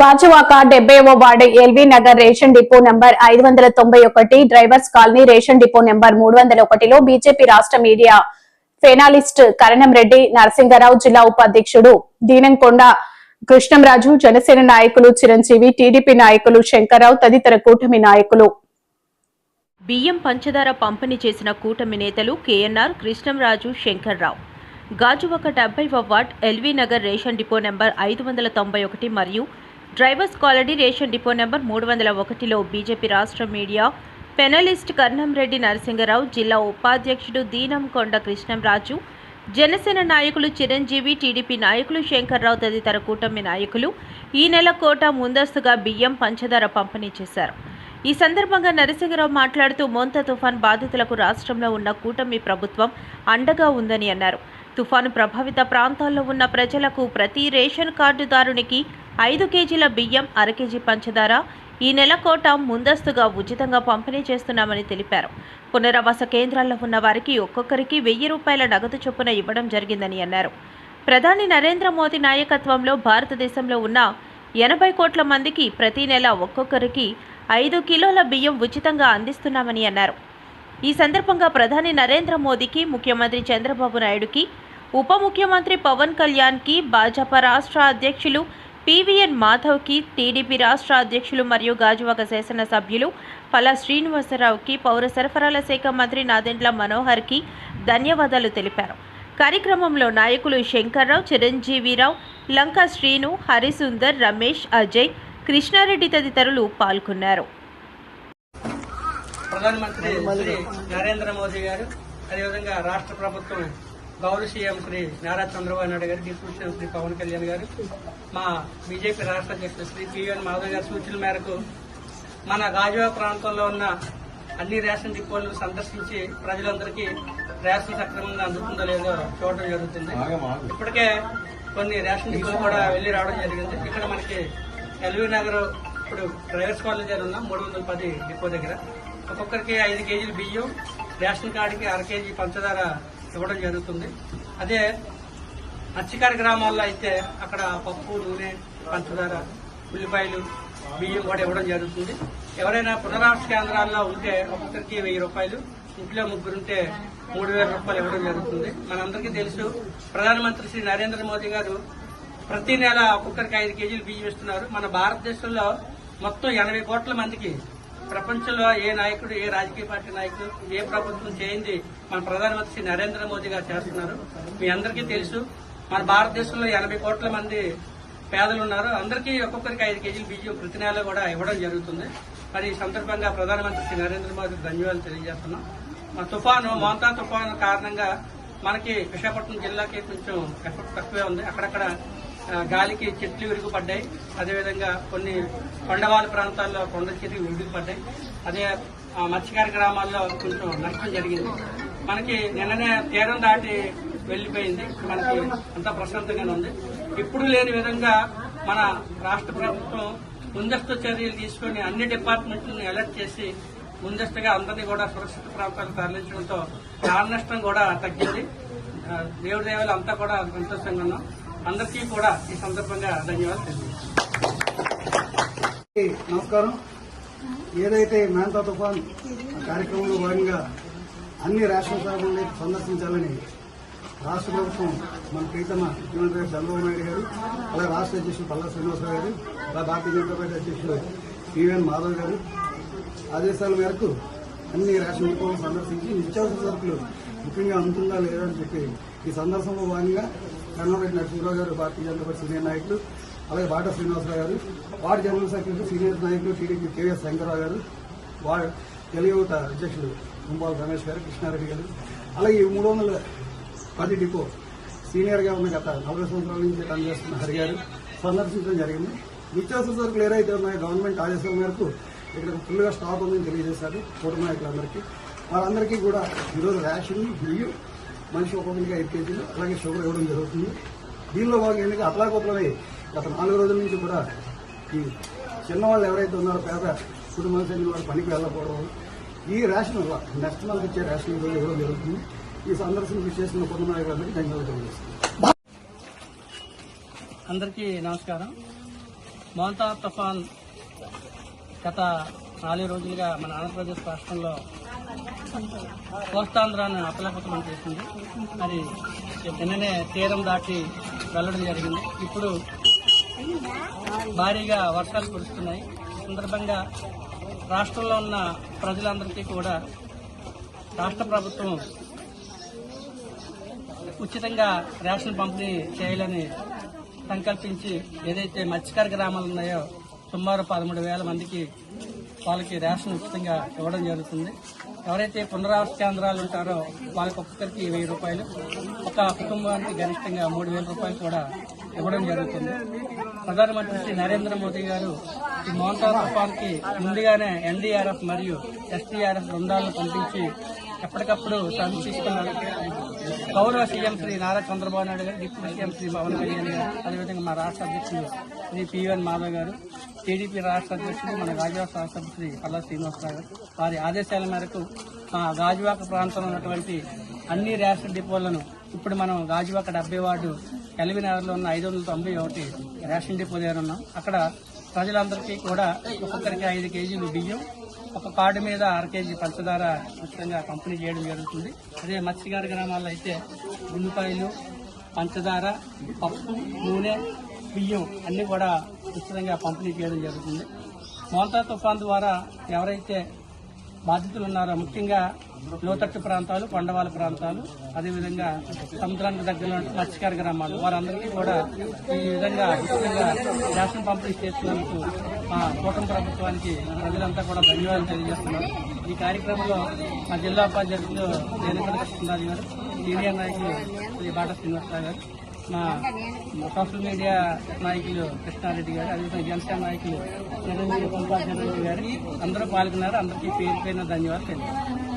Gajuwaka డెబ్బైవ ward LV Nagar ration depot number ఐదు వందల తొంభై ఒకటి drivers colony ration depot number మూడు వందల ఒకటిలో బీజేపీ రాష్ట్ర మీడియా ఫెనాలిస్ట్ కరణం రెడ్డి నరసింగరావు జిల్లా ఉపాధ్యక్షుడు దీనంకొండ కృష్ణంరాజు జనసేన నాయకులు చిరంజీవి టీడీపీ నాయకులు శంకర్రావు తదితర కూటమి నాయకులు. బియ్యం పంచదార పంపిణీ చేసిన కూటమి నేతలు KNR Krishnamraju Shankarrao. Gajuwaka డెబ్బైవ ward LV Nagar ration depot number ఐదు వందల తొంభై ఒకటి మరియు drivers colony ration depot number మూడు వందల ఒకటిలో బీజేపీ రాష్ట్ర మీడియా పెనలిస్ట్ కర్ణంరెడ్డి నరసింగరావు జిల్లా ఉపాధ్యక్షుడు దీనంకొండ కృష్ణంరాజు జనసేన నాయకులు చిరంజీవి టీడీపీ నాయకులు శంకర్రావు తదితర కూటమి నాయకులు ఈ నెల కోట ముందస్తుగా బియ్యం పంచదార పంపిణీ చేశారు. ఈ సందర్భంగా నరసింహరావు మాట్లాడుతూ మోంత తుఫాన్ బాధితులకు రాష్ట్రంలో ఉన్న కూటమి ప్రభుత్వం అండగా ఉందని అన్నారు. తుఫాను ప్రభావిత ప్రాంతాల్లో ఉన్న ప్రజలకు ప్రతి రేషన్ కార్డుదారునికి ఐదు కేజీల బియ్యం అర కేజీ పంచదార ఈ నెల కోట ముందస్తుగా ఉచితంగా పంపిణీ చేస్తున్నామని తెలిపారు. పునరావాస కేంద్రాల్లో ఉన్న వారికి ఒక్కొక్కరికి వెయ్యి రూపాయల నగదు చొప్పున ఇవ్వడం జరిగిందని అన్నారు. ప్రధాని నరేంద్ర మోదీ నాయకత్వంలో భారతదేశంలో ఉన్న ఎనభై కోట్ల మందికి ప్రతి నెల ఒక్కొక్కరికి ఐదు కిలోల బియ్యం ఉచితంగా అందిస్తున్నామని అన్నారు. ఈ సందర్భంగా ప్రధాని నరేంద్ర మోదీకి ముఖ్యమంత్రి చంద్రబాబు నాయుడుకి ఉప ముఖ్యమంత్రి పవన్ కళ్యాణ్కి భాజపా రాష్ట్ర అధ్యక్షులు పివిఎన్ మాధవ్కి టీడీపీ రాష్ట్ర అధ్యక్షులు మరియు గాజువాక శాసనసభ్యులు పలా శ్రీనివాసరావుకి పౌర సరఫరాల శాఖ మంత్రి నాదెండ్ల మనోహర్కి ధన్యవాదాలు తెలిపారు. కార్యక్రమంలో నాయకులు శంకర్రావు చిరంజీవిరావు లంకా శ్రీను హరిసుందర్ రమేష్ అజయ్ కృష్ణారెడ్డి తదితరులు పాల్గొన్నారు. ప్రధానమంత్రి నరేంద్ర మోదీ గారు అదేవిధంగా రాష్ట్ర ప్రభుత్వం గౌరవ CM Shri Nara Chandrababu Naidu garu deputy CM Shri Pawan Kalyan garu మా బీజేపీ రాష్ట్ర అధ్యక్షుడు శ్రీ పిఎన్ మాధవ్ గారి సూచనల మేరకు మన గాజువా ప్రాంతంలో ఉన్న అన్ని రేషన్ డిపోలు సందర్శించి ప్రజలందరికీ రేషన్ సక్రమంగా అందుతుందో లేదో చూడడం జరుగుతుంది. ఇప్పటికే కొన్ని రేషన్ డిపోలు కూడా వెళ్ళి రావడం జరిగింది. ఇక్కడ మనకి ఎల్వీ నగర్ ఇప్పుడు డ్రైవర్స్ కాలేజ్ దగ్గర ఉన్నాం మూడు వందల పది డిపో దగ్గర ఒక్కొక్కరికి ఐదు కేజీలు బియ్యం రేషన్ కార్డుకి అర కేజీ పంచదార ఇవ్వడం జరుగుతుంది. అదే మత్స్యకారి గ్రామాల్లో అయితే అక్కడ పప్పు నూనె పంచదార ఉల్లిపాయలు బియ్యం కూడా ఇవ్వడం జరుగుతుంది. ఎవరైనా పునరావాస కేంద్రాల్లో ఉంటే ఒక్కొక్కరికి వెయ్యి రూపాయలు ఇంట్లో ముగ్గురుంటే మూడు వేల రూపాయలు ఇవ్వడం జరుగుతుంది. మనందరికీ తెలుసు ప్రధానమంత్రి శ్రీ నరేంద్ర మోదీ గారు ప్రతి నెల ఒక్కొక్కరికి ఐదు కేజీలు బియ్యం ఇస్తున్నారు. మన భారతదేశంలో మొత్తం ఎనభై కోట్ల మందికి ప్రపంచంలో ఏ నాయకుడు ఏ రాజకీయ పార్టీ నాయకుడు ఏ ప్రభుత్వం చేయింది మన ప్రధానమంత్రి శ్రీ నరేంద్ర మోదీ గారు చేస్తున్నారు. మీ అందరికీ తెలుసు మన భారతదేశంలో ఎనభై కోట్ల మంది పేదలు ఉన్నారు అందరికీ ఒక్కొక్కరికి ఐదు కేజీలు బియ్యం ప్రతి నెల కూడా ఇవ్వడం జరుగుతుంది. మరి ఈ సందర్భంగా ప్రధానమంత్రి శ్రీ నరేంద్ర మోదీ ధన్యవాదాలు తెలియజేస్తున్నాం. మా తుఫాను మోంతా తుఫాను కారణంగా మనకి విశాఖపట్నం జిల్లాకి కొంచెం ఎఫెక్ట్ తక్కువే ఉంది. అక్కడక్కడ గాలికి చెట్లు విరుగుపడ్డాయి అదేవిధంగా కొన్ని కొండవాల ప్రాంతాల్లో కొండ చెట్లు విరుగుపడ్డాయి అదే ఆ, మత్స్యకార గ్రామాల్లో కొంచెం నష్టం జరిగింది. మనకి నిన్ననే తీరం దాటి వెళ్ళిపోయింది మనకి అంత ప్రశాంతంగానే ఉంది. ఇప్పుడు లేని విధంగా మన రాష్ట్ర ప్రభుత్వం ముందస్తు చర్యలు తీసుకొని అన్ని డిపార్ట్మెంట్లను అలర్ట్ చేసి ముందస్తుగా అందరినీ కూడా సురక్షిత ప్రాంతాలకు తరలించడంతో ప్రాణ నష్టం కూడా తగ్గింది. దేవుడి దేవాలు అంతా కూడా సంతోషంగా ఉన్నాం. అందరికీ కూడా ఈ సందర్భంగా ధన్యవాదాలు తెలియజేస్తాం నమస్కారం. ఏదైతే మేంతా తుఫాన్ కార్యక్రమంలో భాగంగా అన్ని రేషన్ షాపుల్ని సందర్శించాలని రాష్ట్ర ప్రభుత్వం మన ప్రీతమ ముఖ్యమంత్రి గారు చంద్రబాబు నాయుడు గారు అలాగే రాష్ట్ర అధ్యక్షులు పల్లా శ్రీనివాసరావు గారు అలా భారతీయ జనతా పార్టీ అధ్యక్షులు పివిఎన్ మాధవ్ గారు. ఆదేశాల మేరకు అన్ని రేషన్ డిపోలను సందర్శించి నిత్యావసర సరుకులు ముఖ్యంగా అందుతుందా లేదా అని చెప్పి ఈ సందర్శనలో భాగంగా కన్నరెడ్డి నరసింహరావు గారు భారతీయ జనతా పార్టీ సీనియర్ నాయకులు అలాగే Bata Srinivasarao garu ward general secretary senior నాయకులు TDP KVS Shankararao garu ward తెలుగుత అధ్యక్షులు ముంబాల రమేష్ గారు కృష్ణారెడ్డి గారు అలాగే ఈ మూడు వందల పది డిపో సీనియర్గా ఉన్న గత నలభై సంవత్సరాల నుంచి పనిచేస్తున్న హరి గారు సందర్శించడం జరిగింది. నిత్యావసర సరుకులు ఏదైతే ఉన్నాయో గవర్నమెంట్ ఆదేశాల మేరకు ఇక్కడ ఫుల్గా స్టాక్ ఉందని తెలియజేశారు కూటమి నాయకులందరికీ. వారందరికీ కూడా ఈరోజు రేషన్ బియ్యం మనిషి ఒక్కొక్కరికి ఐదు కేజీలు అలాగే షుగర్ ఇవ్వడం జరుగుతుంది. దీనిలో భాగంగా ఎందుకంటే అతలాకుతలై గత నాలుగు రోజుల నుంచి కూడా ఈ చిన్నవాళ్ళు ఎవరైతే ఉన్నారో పేద కుటుంబానికి చెందిన వాళ్ళు పనికి వెళ్ళకపోవడం ఈ రేషన్ వల్ల నెక్స్ట్ మంత్ ఇచ్చే రేషన్ ఈరోజు ఇవ్వడం జరుగుతుంది. ఈ సందర్శన విశేషంగా కుటుంబ నాయకులందరికీ ధన్యవాదాలు తెలియజేస్తున్నాను అందరికీ నమస్కారం. మోంతా తుఫాన్ గత నాలుగు రోజులుగా మన ఆంధ్రప్రదేశ్ రాష్ట్రంలో కోస్తాంధ్రాన్ని అతలకుతలం చేసింది. అది నిన్ననే తీరం దాటి వెళ్ళడం జరిగింది. ఇప్పుడు భారీగా వర్షాలు కురుస్తున్నాయి. ఈ సందర్భంగా రాష్ట్రంలో ఉన్న ప్రజలందరికీ కూడా రాష్ట్ర ప్రభుత్వం ఉచితంగా రేషన్ పంపిణీ చేయాలని సంకల్పించి ఏదైతే మత్స్యకార గ్రామాలు ఉన్నాయో సుమారు పదమూడు వేల మందికి వాళ్ళకి రేషన్ ఉచితంగా ఇవ్వడం జరుగుతుంది. ఎవరైతే పునరావాస కేంద్రాలు ఉంటారో వాళ్ళకి ఒక్కొక్కరికి వెయ్యి రూపాయలు ఒక కుటుంబానికి గరిష్టంగా మూడు వేల రూపాయలు కూడా ఇవ్వడం జరుగుతుంది. ప్రధానమంత్రి శ్రీ నరేంద్ర మోదీ గారు ఈ మోంతా తుఫాన్కి ముందుగానే ఎన్డీఆర్ఎఫ్ మరియు ఎస్డీఆర్ఎఫ్ బృందాలను పంపించి ఎప్పటికప్పుడు సమీక్షిస్తున్నారు గౌరవ CM Shri Nara Chandrababu Naidu garu deputy CM Shri Pawan Kalyan garu అదేవిధంగా మా రాష్ట్ర అధ్యక్షులు శ్రీ పివన్ మాధవ్ గారు టీడీపీ రాష్ట్ర అధ్యక్షుడు మన గాజువాక రాష్ట్రపతి శ్రీ పల్లా శ్రీనివాసరావు గారు. వారి ఆదేశాల మేరకు మా గాజువాక ప్రాంతంలో ఉన్నటువంటి అన్ని రేషన్ డిపోలను ఇప్పుడు మనం గాజువాక డెబ్బై వార్డు ఎల్వినగర్లో ఉన్న ఐదు వందల తొంభై ఒకటి రేషన్ డిపో దగ్గర ఉన్నాం. అక్కడ ప్రజలందరికీ కూడా ఒక్కొక్కరికి ఐదు కేజీలు బియ్యం ఒక కార్డు మీద అర కేజీ పంచదార ఉచితంగా పంపిణీ చేయడం జరుగుతుంది. అదే మత్స్యకార గ్రామాల్లో అయితే ఉల్లిపాయలు పంచదార పప్పు నూనె బియ్యం అన్ని కూడా ఉచితంగా పంపిణీ చేయడం జరుగుతుంది. మోంతా తుఫాన్ ద్వారా ఎవరైతే బాధితులు ఉన్నారో ముఖ్యంగా లోతట్టు ప్రాంతాలు కొండవాల ప్రాంతాలు అదేవిధంగా సముద్రానికి దగ్గరలో ఉన్న మత్స్యకార గ్రామాలు వారందరికీ కూడా ఈ విధంగా ఉచితంగా రేషన్ పంపిణీ చేస్తున్నందుకు మా కూటమి ప్రభుత్వానికి ప్రజలంతా కూడా ధన్యవాదాలు తెలియజేస్తున్నారు ఈ కార్యక్రమంలో మా జిల్లా ఉపాధ్యక్షులు దేనిపల్లి గారు సీనియర్ నాయకులు శ్రీ బాట శ్రీనివాసరావు గారు మా సోషల్ మీడియా నాయకులు కృష్ణారెడ్డి గారు అదేవిధంగా జనసేన నాయకులు నరేంద్ర గోపాల్ గారు అందరూ పాల్గొన్నారు. అందరికీ పేరు పైన ధన్యవాదాలు తెలియదు